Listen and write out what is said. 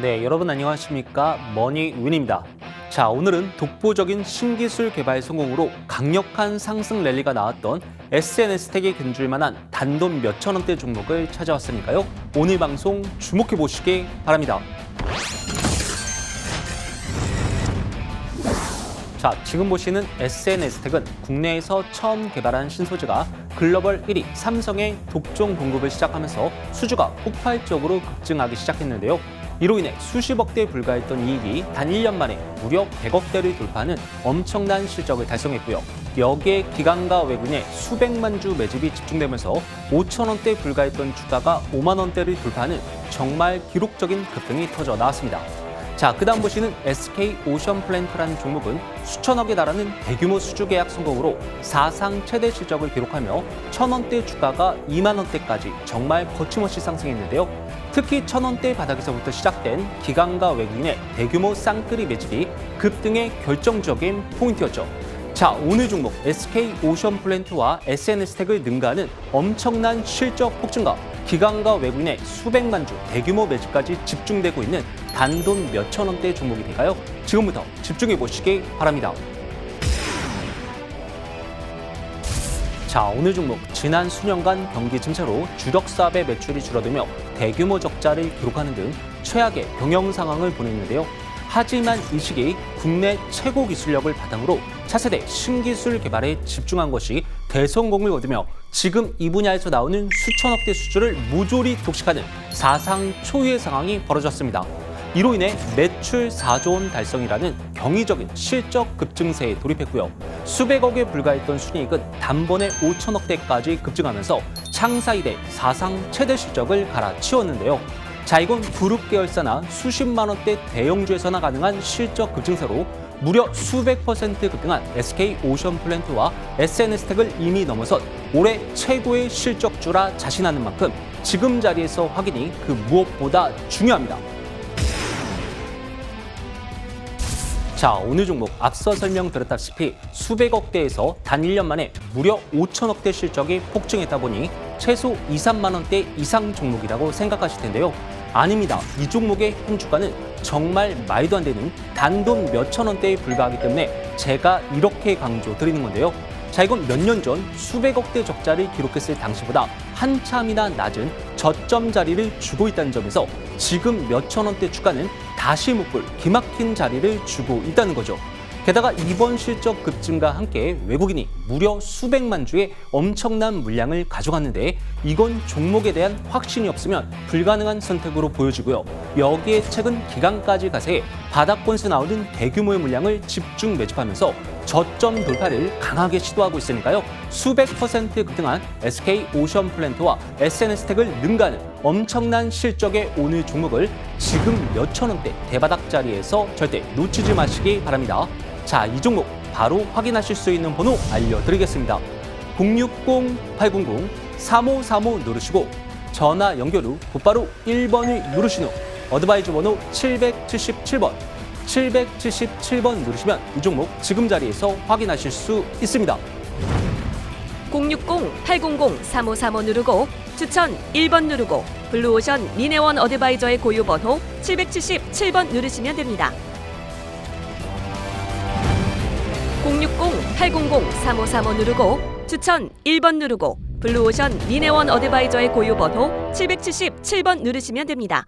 네, 여러분 안녕하십니까? 머니윈입니다. 자, 오늘은 독보적인 신기술 개발 성공으로 강력한 상승 랠리가 나왔던 SNS텍이 견줄 만한 단돈 몇천 원대 종목을 찾아왔으니까요. 오늘 방송 주목해 보시기 바랍니다. 자, 지금 보시는 SNS텍은 국내에서 처음 개발한 신소재가 글로벌 1위 삼성의 독종 공급을 시작하면서 수주가 폭발적으로 급증하기 시작했는데요. 이로 인해 수십억 대 불과했던 이익이 단 1년 만에 무려 100억 대를 돌파하는 엄청난 실적을 달성했고요. 여기에 기관과 외국인의 수백만 주 매집이 집중되면서 5천 원대 불과했던 주가가 5만 원대를 돌파하는 정말 기록적인 급등이 터져 나왔습니다. 자, 그다음 보시는 SK 오션 플랜트라는 종목은 수천억에 달하는 대규모 수주 계약 성공으로 사상 최대 실적을 기록하며 천 원대 주가가 2만 원대까지 정말 거침없이 상승했는데요. 특히 천 원대 바닥에서부터 시작된 기관과 외국인의 대규모 쌍끌이 매집이 급등의 결정적인 포인트였죠. 자, 오늘 종목 SK 오션 플랜트와 SNS텍을 능가하는 엄청난 실적 폭증과 기관과 외국인의 수백만 주 대규모 매집까지 집중되고 있는 단돈 몇천 원대 종목이 될까요? 지금부터 집중해 보시기 바랍니다. 자, 오늘 종목 지난 수년간 경기 침체로 주력 사업의 매출이 줄어들며 대규모 적자를 기록하는 등 최악의 경영 상황을 보냈는데요. 하지만 이 시기 국내 최고 기술력을 바탕으로 차세대 신기술 개발에 집중한 것이 대성공을 거두며 지금 이 분야에서 나오는 수천억대 수주를 모조리 독식하는 사상 초유의 상황이 벌어졌습니다. 이로 인해 매출 4조 원 달성이라는 경이적인 실적 급증세에 돌입했고요. 수백억에 불과했던 순이익은 단번에 5천억대까지 급증하면서 창사 이래 사상 최대 실적을 갈아치웠는데요. 자, 이건 그룹 계열사나 수십만 원대 대형주에서나 가능한 실적 급증세로 무려 수백 퍼센트 급등한 SK 오션 플랜트와 SNS텍을 이미 넘어선 올해 최고의 실적주라 자신하는 만큼 지금 자리에서 확인이 그 무엇보다 중요합니다. 자, 오늘 종목 앞서 설명드렸다시피 수백억 대에서 단 1년 만에 무려 5천억 대 실적이 폭증했다 보니 최소 2, 3만 원대 이상 종목이라고 생각하실 텐데요. 아닙니다. 이 종목의 현 주가는 정말 말도 안 되는 단돈 몇천 원대에 불과하기 때문에 제가 이렇게 강조 드리는 건데요. 자, 이건 몇 년 전 수백억 대 적자를 기록했을 당시보다 한참이나 낮은 저점 자리를 주고 있다는 점에서 지금 몇천 원대 주가는 다시 못 볼 기막힌 자리를 주고 있다는 거죠. 게다가 이번 실적 급증과 함께 외국인이 무려 수백만 주의 엄청난 물량을 가져갔는데 이건 종목에 대한 확신이 없으면 불가능한 선택으로 보여지고요. 여기에 최근 기간까지 가세해 바닥권에서 나오는 대규모의 물량을 집중 매집하면서 저점 돌파를 강하게 시도하고 있으니까요. 수백 퍼센트 급등한 SK 오션 플랜트와 SNS텍을 능가하는 엄청난 실적의 오늘 종목을 지금 몇천 원대 대바닥 자리에서 절대 놓치지 마시기 바랍니다. 자, 이 종목 바로 확인하실 수 있는 번호 알려드리겠습니다. 060-800-3535 누르시고 전화 연결 후 곧바로 1번을 누르신 후 어드바이저 번호 777번 777번 누르시면 이 종목 지금 자리에서 확인하실 수 있습니다. 060-800-3535 누르고 추천 1번 누르고 블루오션 미네원 어드바이저의 고유 번호 777번 누르시면 됩니다. 060-800-3535 누르고 추천 1번 누르고 블루오션 미네원 어드바이저의 고유 번호 777번 누르시면 됩니다.